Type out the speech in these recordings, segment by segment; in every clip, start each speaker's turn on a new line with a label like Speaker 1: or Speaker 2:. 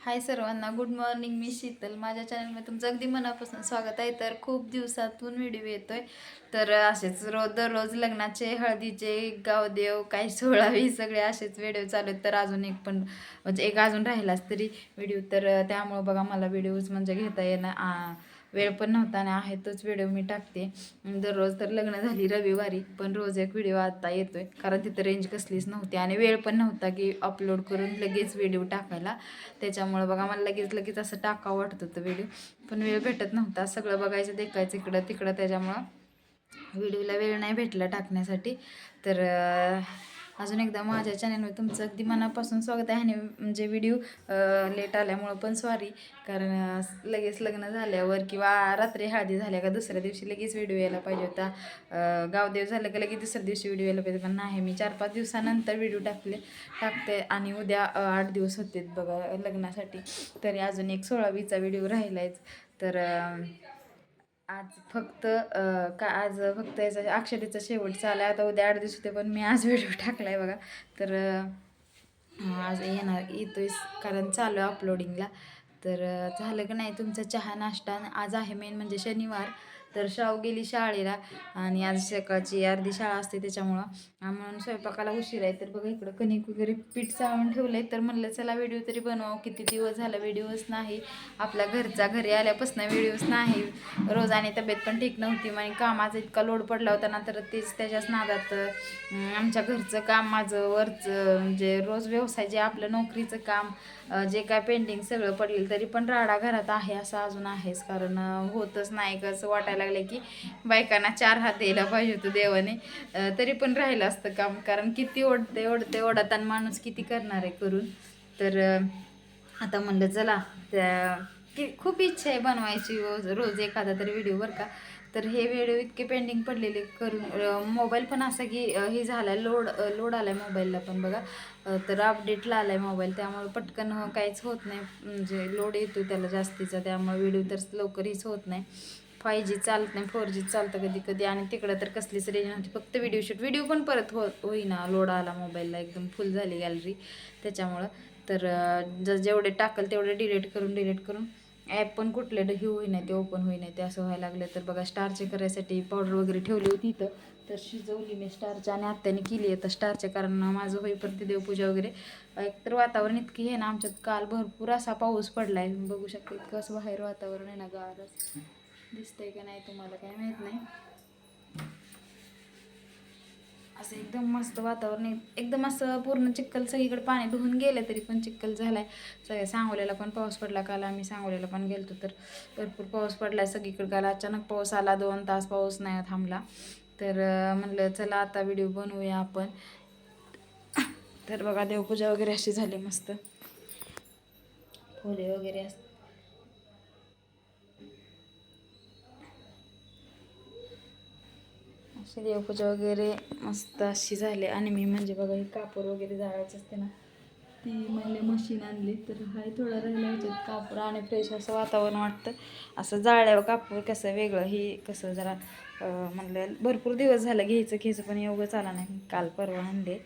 Speaker 1: हाय सर्वांना good morning मी शीतल. माझ्या चॅनलमध्ये तुमचं अगदी मनापासून स्वागत आहे. तर खूप दिवसातून व्हिडिओ येतो आहे तर असेच रोज दररोज लग्नाचे हळदीचे गावदेव काही सोळावी सगळे असेच व्हिडिओ चालू आहेत. तर अजून एक पण म्हणजे एक अजून राहिलाच तरी व्हिडिओ तर त्यामुळं बघा मला व्हिडिओज म्हणजे घेता येणं वेळ पण नव्हता आणि आहे तोच व्हिडिओ मी टाकते. दररोज तर लग्न झाली रविवारी पण रोज एक व्हिडिओ आता येतोय. कारण तिथं रेंज कसलीच नव्हती आणि वेळ पण नव्हता की अपलोड करून लगेच व्हिडिओ टाकायला. त्याच्यामुळं बघा मला लगेच लगेच असं टाकावं वाटत होतं व्हिडिओ पण वेळ भेटत नव्हता. सगळं बघायचं देखायचं इकडं तिकडं. त्याच्यामुळं व्हिडिओला वेळ नाही भेटला टाकण्यासाठी. तर अजून एकदा माझ्या चॅनलवर तुमचं अगदी मनापासून स्वागत आहे. आणि म्हणजे व्हिडिओ लेट आल्यामुळं पण सॉरी कारण लगेच लग्न झाल्यावर किंवा रात्री हळदी झाल्या का दुसऱ्या दिवशी लगेच व्हिडिओ यायला पाहिजे होता. गावदेव झालं का लगेच दुसऱ्या दिवशी व्हिडिओ यायला पाहिजे पण नाही मी चार पाच दिवसानंतर व्हिडिओ टाकले टाकते आणि उद्या आठ दिवस होते बघा लग्नासाठी. तरी अजून एक सोळावीचा व्हिडिओ राहिलायच. तर आज फक्त का आज फक्त याचा अक्षतेचा शेवट चालला आता उद्या आठ दिवस होते पण मी आज व्हिडिओ आहे बघा. तर आज येणार येतोय कारण चालू आहे अपलोडिंगला तर झालं की नाही तुमचा चहा नाश्ता? आज आहे मेन म्हणजे शनिवार. तर शाहू गेली शाळेला आणि आज सकाळची अर्धी शाळा असते त्याच्यामुळं. म्हणून स्वयंपाकाला उशीर आहे. तर बघा इकडं कणिक वगैरे पीठ चाळून ठेवलं आहे तर म्हणलं चला व्हिडिओ तरी बनवावं. किती दिवस झाला व्हिडिओच नाही. आपल्या घरचा घरी आल्यापासून व्हिडिओच नाही. रोज आणि तब्येत पण ठीक नव्हती. आणि कामाचा इतका लोड पडला होता ना तर तेच त्याच्याच नादात आमच्या घरचं काम माझं वरचं म्हणजे रोज व्यवसाय जे आपलं नोकरीचं काम जे काय पेंडिंग सगळं पडलेलं तरी पण राडा घरात आहे असं अजून आहेच. कारण होतच नाही का असं वाटायला लागलं की बायकांना चार हात द्यायला पाहिजे होतं देवाने. तरी पण राहिलं असतं काम. कारण किती ओढते ओढते ओढत आणि माणूस किती करणार आहे करून. तर आता म्हणलं चला त्या की खूप इच्छा आहे बनवायची रोज रोज एखादा तरी व्हिडिओ बरं का. तर हे व्हिडिओ इतके पेंडिंग पडलेले करून मोबाईल पण असं की हे झाला लोड लोड आला आहे मोबाईलला पण बघा. तर अपडेटला आला आहे मोबाईल त्यामुळे पटकन हो, काहीच होत नाही. म्हणजे लोड येतो त्याला जास्तीचा त्यामुळे व्हिडिओ तर लवकरहीच होत नाही. फाय जी चालत नाही फोर जी चालतं कधी कधी. आणि तिकडं तर कसलीच रेंज नव्हती. फक्त व्हिडिओ शूट व्हिडिओ पण परत हो होईना. लोड आला मोबाईलला एकदम फुल झाली गॅलरी त्याच्यामुळं तर जर जेवढे टाकल तेवढे डिलीट करून डिलीट करून ॲप पण कुठले हे नाही ते ओपन होई नाही ते असं व्हायला लागलं. तर बघा स्टारचे करायसाठी पावडर वगैरे ठेवली होती इथं. तर शिजवली मी स्टारच्या आणि आत्याने केली. आहे तर स्टारच्या कारण माझं होईपर्यंत देवपूजा वगैरे. एक तर वातावरण इतकी आहे ना आमच्यात काल भरपूर असा पाऊस पडला आहे बघू शकता इतकं असं बाहेर वातावरण आहे ना गारच दिसतंय का नाही तुम्हाला काय माहीत नाही. असं एकदम मस्त वातावरण आहे. एकदम असं पूर्ण चिखल सगळीकडे पाणी धुवून गेलं तरी पण चिखल झालाय. सगळ्या सांगोल्याला पण पाऊस पडला काल आम्ही सांगोल्याला पण गेलतो तर भरपूर पाऊस पडलाय. सगळीकडे काल अचानक पाऊस आला दोन तास पाऊस नाही थांबला. तर म्हणलं चला आता व्हिडिओ बनवूया आपण. तर बघा देवपूजा वगैरे अशी झाली मस्त. फुले वगैरे असतात. अशी देवपूजा वगैरे मस्त अशी झाली. आणि मी म्हणजे बघा हे कापूर वगैरे जाळायचं असते ना ती म्हणले मशीन आणली. तर हाय थोडं राहिला ह्याच्यात कापूर आणि फ्रेश असं वातावरण वाटतं. असं जाळल्यावर कापूर कसं वेगळं हे कसं जरा म्हणलं भरपूर दिवस झालं घ्यायचं घ्यायचं पण एवढं आला नाही. काल परवा आणले.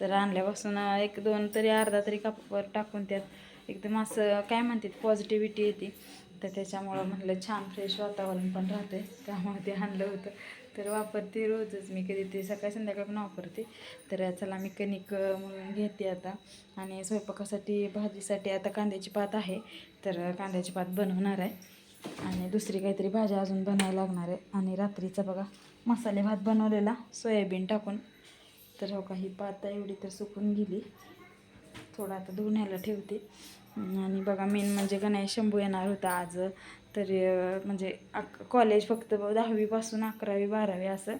Speaker 1: तर आणल्यापासून एक दोन तरी अर्धा तरी कापूर टाकून त्यात एकदम असं काय म्हणतात पॉझिटिव्हिटी येते. तर त्याच्यामुळं म्हटलं छान फ्रेश वातावरण पण राहते त्यामुळे ते आणलं होतं. तर वापरते रोजच. मी कधी ते सकाळी संध्याकाळ पण वापरते. तर चला मी कणिक म्हणून घेते आता. आणि स्वयंपाकासाठी भाजीसाठी आता कांद्याची पात आहे. तर कांद्याची पात बनवणार आहे. आणि दुसरी काहीतरी भाज्या अजून बनायला लागणार आहे. आणि रात्रीचा बघा मसाले भात बनवलेला. सोयाबीन टाकून. तर हो काही पात एवढी तर सुकून गेली. थोडं आता धुण्याला ठेवते. आणि बघा मेन म्हणजे गणेश शंभू येणार होता आज. तर म्हणजे अक कॉलेज फक्त दहावीपासून अकरावी बारावी असं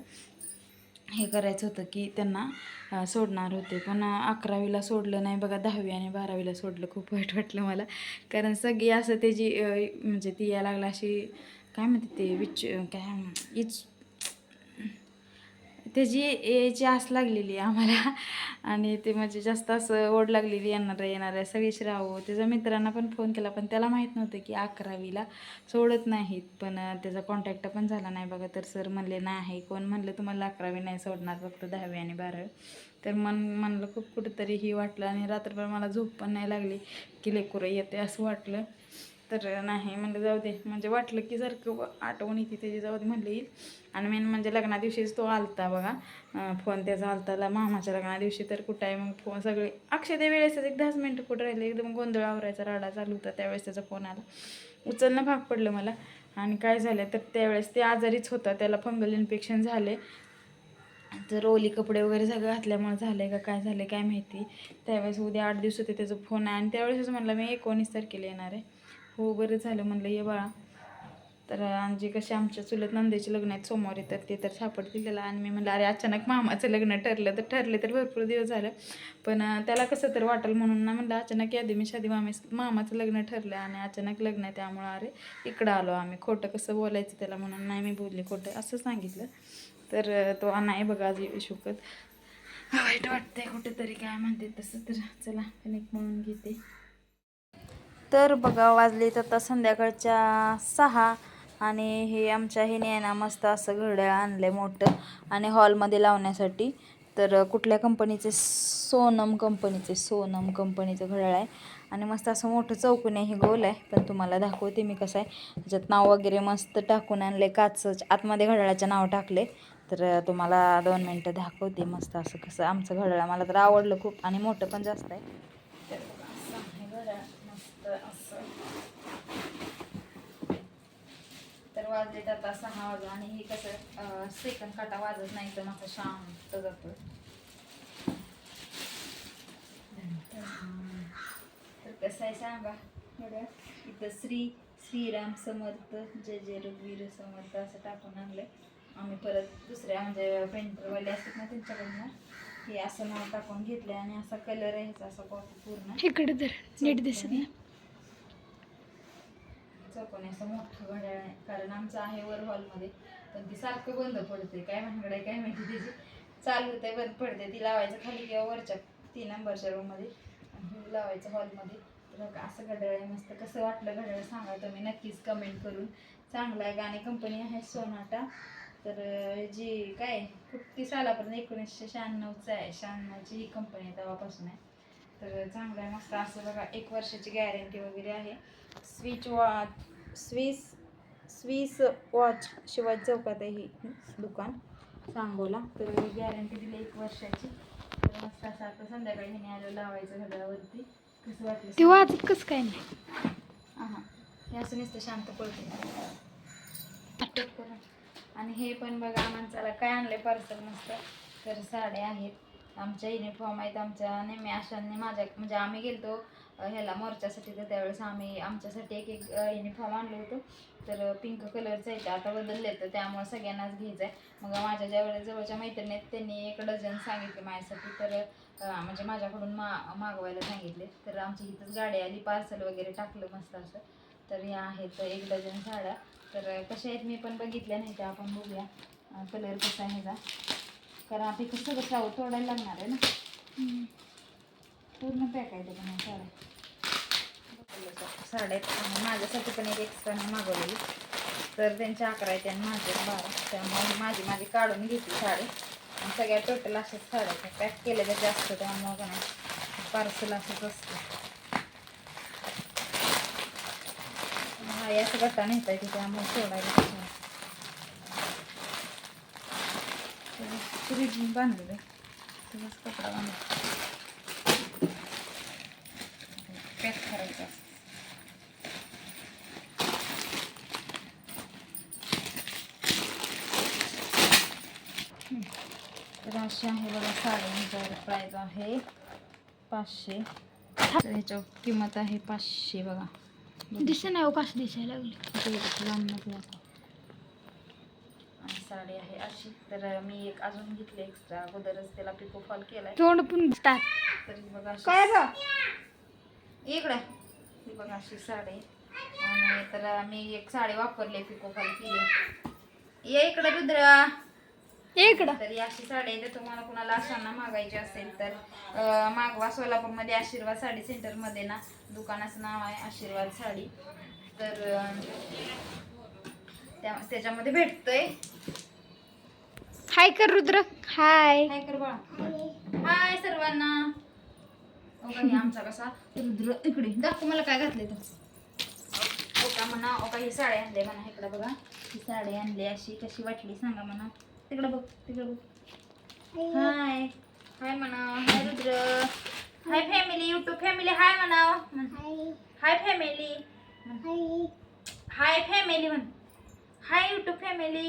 Speaker 1: हे करायचं होतं की त्यांना सोडणार होते. पण अकरावीला सोडलं नाही. बघा दहावी आणि बारावीला सोडलं. खूप वाईट वाटलं मला. कारण सगळी असं त्याची म्हणजे ती यायला लागला अशी काय म्हणते ते विच काय इच त्याची याची आस लागलेली आहे आम्हाला. आणि ते म्हणजे जास्त असं ओढ लागलेली येणार येणार आहे सगळी श्राव त्याच्या मित्रांना पण फोन केला पण त्याला माहीत नव्हतं की अकरावीला. सोडत नाहीत. पण त्याचा कॉन्टॅक्ट पण झाला नाही बघा. तर सर म्हणले नाही कोण म्हणलं तुम्हाला अकरावी नाही सोडणार फक्त दहावी आणि बारावी. तर मन म्हणलं खूप कुठंतरी ही वाटलं. आणि रात्रभर मला झोप पण नाही लागली. की लेकुरं येते असं वाटलं. तर नाही म्हणलं जाऊ दे. म्हणजे वाटलं की सारखं आठवण येते त्याची जाऊ दे म्हणलं येईल. आणि मेन म्हणजे लग्ना दिवशीच तो आलता बघा. फोन त्याचा आलताला मामाच्या लग्ना दिवशी तर कुठं आहे मग फोन सगळे. अक्षय वेळेस एक दहाच मिनटं कुठं राहिले एकदम गोंधळ आवरायचा राडा चालू होता त्यावेळेस त्याचा फोन आला. उचलणं भाग पडलं मला. आणि काय झालं तर त्यावेळेस ते आजारीच होता त्याला फंगल इन्फेक्शन झाले. तर ओली कपडे वगैरे सगळं घातल्यामुळे झालं आहे का काय झालं काय माहिती. त्यावेळेस उद्या आठ दिवस होते त्याचा फोन आहे आणि त्यावेळेसच म्हणलं मी एकोणीस तारखेला येणार आहे. हो बरं झालं म्हणलं ये बाळा. तर आणि कसे आमच्या चुलत नंदेचे लग्न आहेत सोमवारी तर ते तर सापडतील त्याला आणि मी म्हणलं अरे अचानक मामाचं लग्न ठरलं तर ठरले तर भरपूर दिवस झालं. पण त्याला कसं तर वाटेल म्हणून ना म्हणलं अचानक यादी मी शादी मामी मामाचं लग्न ठरलं आणि अचानक लग्न आहे त्यामुळं अरे इकडं आलो आम्ही. खोटं कसं बोलायचं त्याला म्हणून नाही मी बोलले खोटं असं सांगितलं. तर तो नाही बघा आज येऊ शकत. वाईट वाटतंय कुठेतरी काय म्हणते तसं तर. चला कनेक्ट म्हणून घेते. तर बघा वाजले तर आता संध्याकाळच्या सहा आणि हे आमच्या हे न्यायना मस्त असं घड्याळ आणलं आहे मोठं आणि हॉलमध्ये लावण्यासाठी. तर कुठल्या कंपनीचे? सोनम कंपनीचे सोनम कंपनीचं घड्याळ आहे. आणि मस्त असं मोठं चौकून आहे हे गोल आहे. पण तुम्हाला दाखवते मी कसं आहे. त्याच्यात नाव वगैरे मस्त टाकून आणले काच आतमध्ये घड्याळाचं नाव टाकले तर तुम्हाला दोन मिनटं दाखवते मस्त असं कसं आमचं घड्याळ. मला तर आवडलं खूप आणि मोठं पण जास्त आहे तर बघा, असं आहे घड्याळ मस्त असं तर वाजलेत आता सहा वाजता आणि हे कसं सेकंड काटा वाजत नाही तर माझं शांत जातो तर कसं आहे सांगा एवढं इथं श्री श्रीराम समर्थ जय जय रघुवीर समर्थ असं टाकून आणलंय आम्ही परत दुसऱ्या म्हणजे पेंटरवाले असतात ना त्यांच्याकडनं हे असं नाव टाकून घेतलंय आणि असा कलर आहे ह्याचा असा पूर्ण.
Speaker 2: इकडे तर नीट दिसत नाही.
Speaker 1: चौकोनी असं मोठं घड्याळ आहे कारण आमचं आहे वर हॉलमध्ये पण ती सारखं बंद पडते काय भानगड आहे काय माहिती त्याची. चालू बंद पडते ती लावायचं खाली किंवा वरच्या तीन नंबरच्या रूममध्ये आणि लावायचं हॉलमध्ये तर असं घड्याळ आहे मस्त. कसं वाटलं घड्याळ सांगा तुम्ही. नक्कीच कमेंट करून. चांगलं आहे. गाणी कंपनी आहे सोनाटा. तर जी काय फिफ्टी सालापर्यंत एकोणीसशे शहाण्णवचं आहे शहाण्णवची ही कंपनी आहे तेव्हापासून आहे. तर चांगलं आहे मस्त असं बघा एक वर्षाची गॅरंटी वगैरे आहे. Switch watch swiss swiss watch Shivaji चौकात आहे ही दुकान सांगोला. तर गॅरंटी दिली एक वर्षाची. तर मस्त असं आता संध्याकाळी हिने आलं लावायचं घड्यावरती कसं वाटलं?
Speaker 2: ते वाजत कसं काय नाही.
Speaker 1: हां हे. असं नुसतं शांत पडते आणि हे पण बघा माणसाला काय आणलंय पार्सल मस्त. तर साड्या आहेत. आमच्या युनिफॉर्म आहेत. आमच्या नेहमी आशांनी माझ्या म्हणजे आम्ही गेलतो ह्याला मोर्चासाठी. तर त्यावेळेस आम्ही आमच्यासाठी एक एक युनिफॉर्म आणलो होतो. तर पिंक कलरचं आहे ते आता बदलले तर त्यामुळे सगळ्यांनाच घ्यायचं आहे मग माझ्या ज्यावेळेस जवळच्या मैत्रिणी आहेत त्यांनी एक डझन सांगितले माझ्यासाठी. तर म्हणजे माझ्याकडून मा मागवायला सांगितले. तर आमची इथंच गाडी आली पार्सल वगैरे टाकलं मस्त असं. तर या आहेत एक डझन साड्या. तर कशा आहेत मी पण बघितल्या नाही त्या आपण बघूया कलर कसा आहे ह्याचा. कारण आपण कसं कसं तोडायला लागणार आहे ना. पूर्ण पॅक आहे ते पण ह्या साड्या साड्या आहेत माझ्यासाठी पण एक एक्स्ट्रा मी मागवलेली. तर त्यांच्या अकरा आहेत आणि माझे बारा. त्यामुळे माझी माझी काढून घेतली साडी. आणि सगळ्या टोटल अशाच साड्या आहेत. पॅक केलेल्या जास्त त्यामुळं का पार्सल असंच असतं. हा याचं गट्टा नेता येते त्यामुळे सोडायला फ्रीज बांधलेलं आहे. त्याचाच कपडा बांधला. पॅक करायचा. तर अशी आहे बघा साड्यांचा प्राईज आहे पाचशे. तर किंमत आहे पाचशे बघा.
Speaker 2: दिसत नाही हो कसं दिसायला लागली
Speaker 1: साडी आहे अशी. तर मी एक अजून घेतली एक्स्ट्रा अगोदरच त्याला पिको फॉल केलाय.
Speaker 2: तोंड पण दिसतात
Speaker 1: तर बघा
Speaker 2: काय
Speaker 1: इकडे. ही बघा अशी साडी. आणि तर मी एक साडी वापरली पिको फॉल केली. ये इकडे रुद्रा.
Speaker 2: इकडं.
Speaker 1: तर अशी साडी आहे तर तुम्हाला कुणाला अशांना मागायची असेल तर मागवा सोलापूरमध्ये आशीर्वाद साडी सेंटरमध्ये ना. दुकानाचं नाव आहे आशीर्वाद साडी. तर त्याच्यामध्ये भेटतंय.
Speaker 2: हाय कर रुद्र. हाय.
Speaker 1: काय कर बाळा. हाय सर्वांना. हे आमचा कसा? रुद्र इकडे. दाखव मला काय घातले तर ओका म्हणा? ओका ही साडी आणली म्हणा. इकडे बघा. ही साडी आणली. अशी कशी वाटली सांगा म्हणा. तिकडे बघ तिकडे बघ. हाय. हाय म्हणा. Hi Rudra. Hi family YouTube family hi म्हणा हाय फॅमिली हाय फॅमिली म्हण हाय युट्यूब फॅमिली